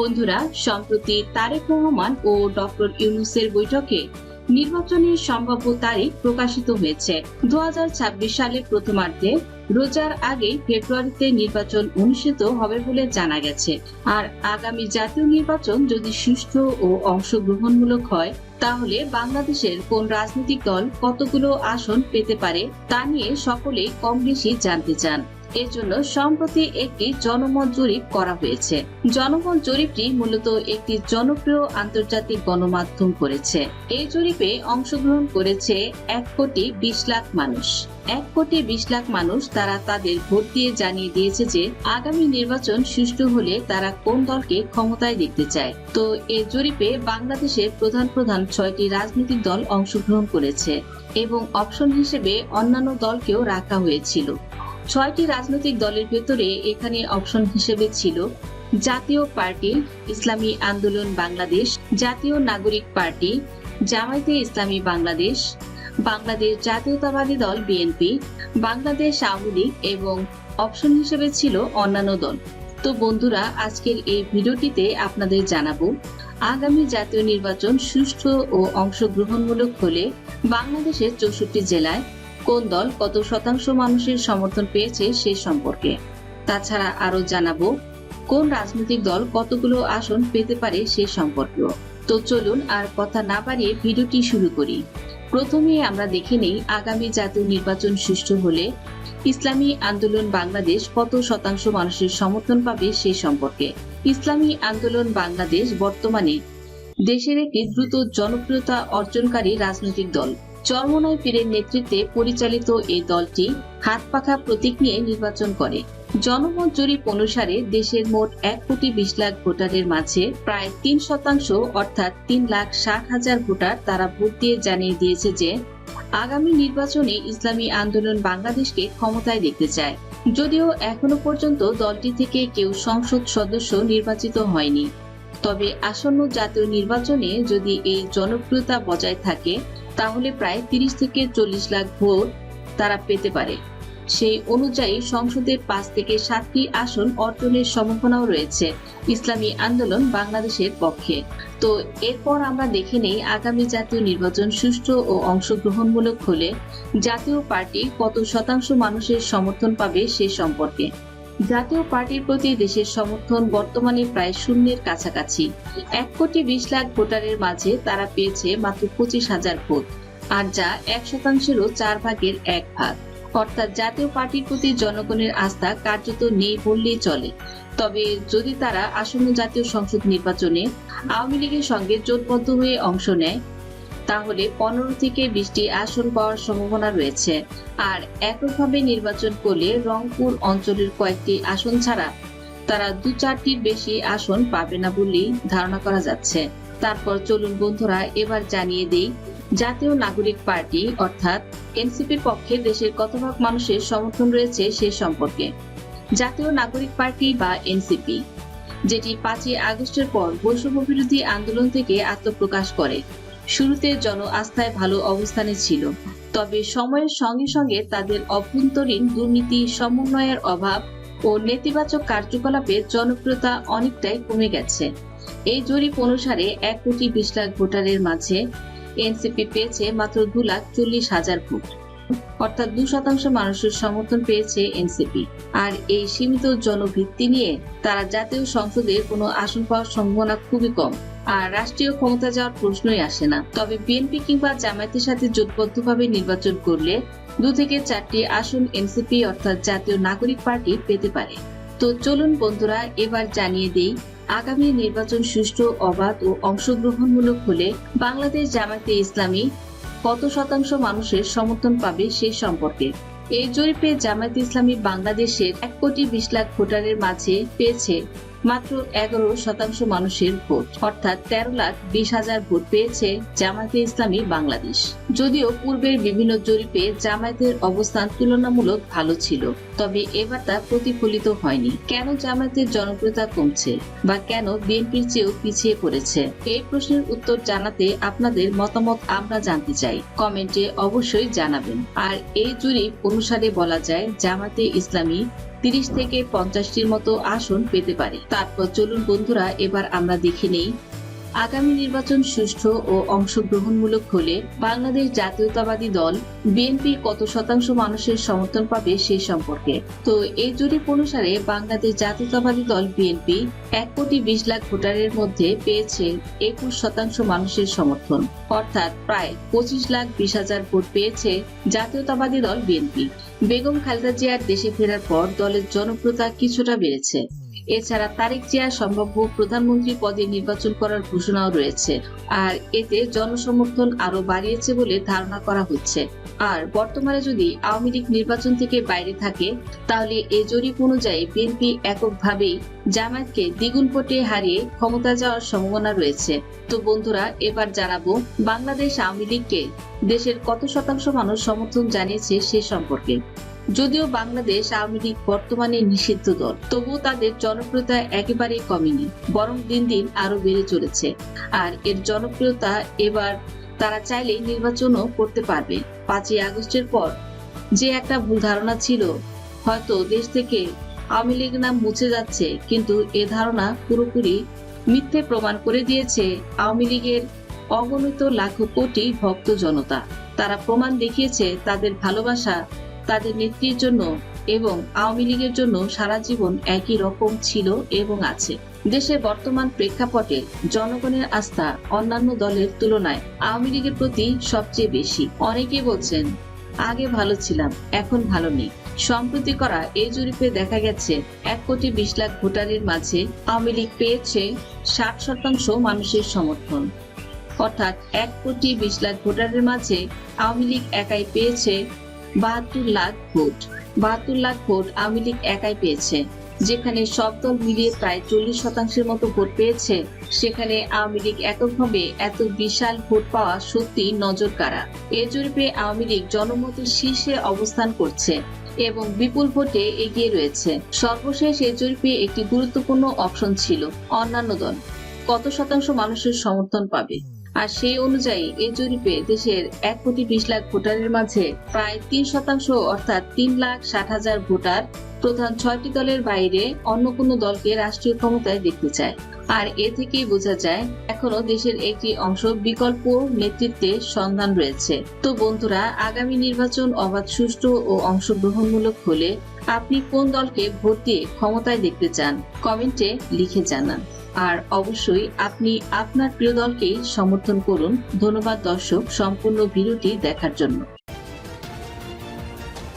বন্ধুরা, সম্প্রতি তারেক রহমান ও ডক্টর ইউনুসের বৈঠকে নির্বাচনের সম্ভাব্য তারিখ প্রকাশিত হয়েছে। দুহাজার ছাব্বিশ সালের প্রথমার্ধে রোজার আগেই ফেব্রুয়ারিতে নির্বাচন অনুষ্ঠিত হবে বলে জানা গেছে। আর আগামী জাতীয় নির্বাচন যদি সুষ্ঠু ও অংশগ্রহণমূলক হয়, তাহলে বাংলাদেশের কোন রাজনৈতিক দল কতগুলো আসন পেতে পারে তা নিয়ে সকলেই কম বেশি জানতে চান। এর জন্য সম্প্রতি একটি জনমত জরিপ করা হয়েছে। জনমত জরিপটি মূলত একটি জনপ্রিয় আন্তর্জাতিক গণমাধ্যম করেছে। এই জরিপে অংশগ্রহণ করেছে এক কোটি বিশ লাখ মানুষ। এক কোটি বিশ লাখ মানুষ তারা তাদের ভোট দিয়ে জানিয়ে দিয়েছে যে আগামী নির্বাচন সুষ্ঠু হলে তারা কোন দলকে ক্ষমতায় দেখতে চায়। তো এই জরিপে বাংলাদেশের প্রধান প্রধান ছয়টি রাজনৈতিক দল অংশগ্রহণ করেছে এবং অপশন হিসেবে অন্যান্য দলকেও রাখা হয়েছিল। ছয়টি রাজনৈতিক দলের ভেতরে এখানে অপশন হিসেবে ছিল জাতীয় পার্টি, ইসলামী আন্দোলন বাংলাদেশ, জাতীয় নাগরিক পার্টি, জামায়াতে ইসলামী বাংলাদেশ বাংলাদেশ জাতীয়তাবাদী দল বিএনপি, বাংলাদেশ আওয়ামী লীগ এবং অপশন হিসেবে ছিল অন্যান্য দল। তো বন্ধুরা, আজকের এই ভিডিওটিতে আপনাদের জানাব, আগামী জাতীয় নির্বাচন সুষ্ঠু ও অংশগ্রহণমূলক হলে বাংলাদেশের চৌষট্টি জেলায় কোন দল কত শতাংশ মানুষের সমর্থন পেয়েছে সে সম্পর্কে। তাছাড়া আরও জানাব, কোন রাজনৈতিক দল কতগুলো আসন পেতে পারে সে সম্পর্কেও। তো চলুন আর কথা না বাড়িয়ে ভিডিওটি শুরু করি। প্রথমে আমরা দেখে নেই আগামী জাতীয় নির্বাচন সুষ্ঠু হলে ইসলামী আন্দোলন বাংলাদেশ কত শতাংশ মানুষের সমর্থন পাবে সে সম্পর্কে। ইসলামী আন্দোলন বাংলাদেশ বর্তমানে দেশের একটি দ্রুত জনপ্রিয়তা অর্জনকারী রাজনৈতিক দল। চরমনাই পীরের নেতৃত্বে পরিচালিত এই দলটি হাত পাখা প্রতীক নিয়ে নির্বাচন করে। জনমত জরিপ অনুসারে দেশের মোট এক কোটি বিশ লাখ ভোটারের মাঝে প্রায় তিন শতাংশ অর্থাৎ তিন লাখ ষাট হাজার ভোটার তারা ভোট দিয়ে জানিয়ে দিয়েছে যে, আগামী নির্বাচনে ইসলামী আন্দোলন বাংলাদেশকে ক্ষমতায় দেখতে চায়। যদিও এখনও পর্যন্ত দলটি থেকে কেউ সংসদ সদস্য নির্বাচিত হয়নি। তবে আসন্ন জাতীয় নির্বাচনে যদি এই জনপ্রিয়তা বজায় থাকে তাহলে প্রায় তিরিশ থেকে চল্লিশ লাখ ভোট তারা পেতে পারে। সেই অনুযায়ী সংসদের পাঁচ থেকে সাতটি আসন অর্জনের সম্ভাবনাও রয়েছে ইসলামী আন্দোলন বাংলাদেশের পক্ষে। তো এরপর আমরা দেখে নেই আগামী জাতীয় নির্বাচন সুষ্ঠু ও অংশগ্রহণমূলক হলে জাতীয় পার্টি কত শতাংশ মানুষের সমর্থন পাবে সে সম্পর্কে। জাতীয় পার্টির প্রতি দেশের সমর্থন বর্তমানে প্রায় শূন্যের কাছাকাছি। এক কোটি বিশ লাখ ভোটারের মাঝে তারা পেয়েছে মাত্র পঁচিশ হাজার ভোট, আর যা এক শতাংশেরও চার ভাগের এক ভাগ। অর্থাৎ জাতীয় পার্টির প্রতি জনগণের আস্থা কার্যত নেই বললেই চলে। তবে যদি তারা আসন্ন জাতীয় সংসদ নির্বাচনে আওয়ামী লীগের সঙ্গে জোটবদ্ধ হয়ে অংশ নেয় তাহলে পনেরো থেকে বিশটি আসন পাওয়ার সম্ভাবনা রয়েছে। আর এককভাবে নির্বাচন করলে রংপুর অঞ্চলের কয়েকটি আসন ছাড়া তারা দু চারটির বেশি আসন পাবে না বলেই ধারণা করা যাচ্ছে। তারপর চলুন বন্ধুরা, এবার জানিয়ে দেই, জাতীয় নাগরিক পার্টি অর্থাৎ এনসিপির পক্ষে দেশের কত ভাগ মানুষের সমর্থন রয়েছে সে সম্পর্কে। জাতীয় নাগরিক পার্টি বা এনসিপি, যেটি পাঁচই আগস্টের পর বৈষম্য বিরোধী আন্দোলন থেকে আত্মপ্রকাশ করে। শুরুতে জন আস্থায় ভালো অবস্থানে ছিল। তবে সময়ের সঙ্গে সঙ্গে তাদের অভ্যন্তরীণ দুর্নীতি, সমন্বয়ের অভাব ও নেতিবাচক কার্যকলাপে জনপ্রিয়তা অনেকটাই কমে গেছে। এই জরিপ অনুসারে এক কোটি বিশ লাখ ভোটারের মাঝে এনসিপি পেয়েছে মাত্র দু লাখ চল্লিশ হাজার ভোট। অর্থাৎ দু শতাংশ মানুষের সমর্থন পেয়েছে এনসিপি। আর এই সীমিত জনভিত্তি নিয়ে তারা জাতীয় সংসদে কোনো আসন পাওয়ার সম্ভাবনা খুবই কম। আর রাষ্ট্রীয় ক্ষমতা যাওয়ার প্রশ্নই আসে না। তবে বিএনপি কিংবা জামায়াতের সাথে জোটবদ্ধভাবে নির্বাচন করলে দু থেকে চারটি আসন এনসিপি অর্থাৎ জাতীয় নাগরিক পার্টি পেতে পারে। তো চলুন বন্ধুরা, এবার জানিয়ে দেই, আগামী নির্বাচন সুষ্ঠু, অবাধ ও অংশগ্রহণমূলক হলে বাংলাদেশ জামায়াতে ইসলামী কত শতাংশ মানুষের সমর্থন পাবে সে সম্পর্কে। এই জরিপে জামায়াতে ইসলামী বাংলাদেশের এক কোটি বিশ লাখ ভোটারের মাঝে পেয়েছে মাত্র এগারো শতাংশ মানুষের ভোট, অর্থাৎ তেরো লাখ বিশ হাজার ভোট পেয়েছে জামায়াতে ইসলামী বাংলাদেশ। যদিও পূর্বের বিভিন্ন জরিপে জামায়াতের অবস্থান তুলনামূলক ভালো ছিল, তবে এবার তা প্রতিফলিত হয়নি। কেন জামায়াতের জনপ্রিয়তা কমছে বা কেন বিএনপির চেয়েও পিছিয়ে পড়েছে? এই প্রশ্নের উত্তর জানাতে আপনাদের মতামত আমরা জানতে চাই। কমেন্টে অবশ্যই জানাবেন। আর এই জরিপ অনুসারে বলা যায় জামাতে ইসলামী তিরিশ থেকে পঞ্চাশটির মতো আসন পেতে পারে। তারপর চলুন বন্ধুরা, এবার আমরা দেখে নেই। আগামী নির্বাচন সুষ্ঠু ও অংশগ্রহণমূলক হলে বাংলাদেশ জাতীয়তাবাদী দল বিএনপি কত শতাংশ মানুষের সমর্থন পাবে সে সম্পর্কে। তো এই জরিপ অনুসারে বাংলাদেশ জাতীয়তাবাদী দল বিএনপি এক কোটি বিশ লাখ ভোটারের মধ্যে পেয়েছে একুশ শতাংশ মানুষের সমর্থন। অর্থাৎ প্রায় পঁচিশ লাখ বিশ হাজার ভোট পেয়েছে জাতীয়তাবাদী দল বিএনপি। বেগম খালেদা জিয়ার দেশে ফেরার পর দলের জনপ্রিয়তা কিছুটা বেড়েছে। এছাড়া তারেক জিয়া সম্ভাব্য প্রধানমন্ত্রী পদে নির্বাচন করার ঘোষণাও রয়েছে। আর এতে জনসমর্থন আরও বাড়িয়েছে বলে ধারণা করা হচ্ছে। আর বর্তমানে যদি আওয়ামী লীগ নির্বাচন থেকে বাইরে থাকে, তাহলে এই জরিপ অনুযায়ী বিএনপি এককভাবেই জামায়াতকে দ্বিগুণ ভোটে হারিয়ে ক্ষমতা যাওয়ার সম্ভাবনা রয়েছে। তো বন্ধুরা, এবার জানাব, বাংলাদেশ আওয়ামী লীগকে দেশের কত শতাংশ মানুষ সমর্থন জানিয়েছে সে সম্পর্কে। যদিও বাংলাদেশ আওয়ামী লীগ বর্তমানে নিষিদ্ধ দল, তবুও তাদের জনপ্রিয়তা একেবারেই কমেনি, বরং দিন দিন আরও বেড়ে চলেছে। আর এর জনপ্রিয়তা এবার তারা চাইলেই নির্বাচনও করতে পারবে। পাঁচই আগস্টের পর যে একটা ভুল ধারণা ছিল, হয়তো দেশ থেকে আওয়ামী লীগ নাম মুছে যাচ্ছে, কিন্তু এ ধারণা পুরোপুরি মিথ্যে প্রমাণ করে দিয়েছে আওয়ামী লীগের অগণিত লাখ কোটি ভক্ত জনতা। তারা প্রমাণ দেখিয়েছে তাদের ভালোবাসা তাদের নেত্রীর জন্য এবং আওয়ামী লীগের জন্য সারা জীবন একই রকম ছিল এবং আছে। দেশের বর্তমান প্রেক্ষাপটে জনগণের আস্থা অন্যান্য দলের তুলনায় আওয়ামী লীগের প্রতি সবচেয়ে বেশি। অনেকে বলছেন, আগে ভালো ছিলাম, এখন ভালো নেই। সম্প্রতি করা এই জরিপে দেখা গেছে, এক কোটি বিশ লাখ ভোটারের মাঝে আওয়ামী লীগ পেয়েছে ষাট শতাংশ মানুষের সমর্থন। অর্থাৎ এক কোটি বিশ লাখ ভোটারের মাঝে আওয়ামী লীগ একাই পেয়েছে বাহাত্তর লাখ ভোট। বাহাত্তর লাখ ভোট আওয়ামী লীগ একাই পেয়েছে। যেখানে সব দল মিলিয়ে প্রায় চল্লিশ শতাংশের মতো ভোট পেয়েছে, সেখানে আওয়ামী লীগ এককভাবে এত বিশাল ভোট পাওয়া সত্যি নজর কাড়া এ জরিপে আওয়ামী লীগ জনমতের শীর্ষে অবস্থান করছে এবং বিপুল ভোটে এগিয়ে রয়েছে। সর্বশেষ এ জরিপে একটি গুরুত্বপূর্ণ অপশন ছিল, অন্যান্য দল। কত শতাংশ মানুষের সমর্থন পাবে? আর সেই অনুযায়ী এই জরিপে দেশের এক কোটি বিশ লাখ ভোটারের মাঝে প্রায় তিন শতাংশ অর্থাৎ তিন লাখ ষাট হাজার ভোটার প্রধান ছয়টি দলের বাইরে অন্য কোনো দলকে রাষ্ট্রীয় ক্ষমতায় দেখতে চায়। আর এ থেকেই বোঝা যায় এখনও দেশের একটি অংশ বিকল্প নেতৃত্বের সন্ধান রয়েছে। তো বন্ধুরা, আগামী নির্বাচন অবাধ, সুষ্ঠু ও অংশগ্রহণমূলক হলে আপনি কোন দলকে ভোট দিয়ে ক্ষমতায় দেখতে চান? কমেন্টে লিখে জানান। আর অবশ্যই আপনি আপনার প্রিয় দলকেই সমর্থন করুন। ধন্যবাদ দর্শক সম্পূর্ণ ভিডিওটি দেখার জন্য।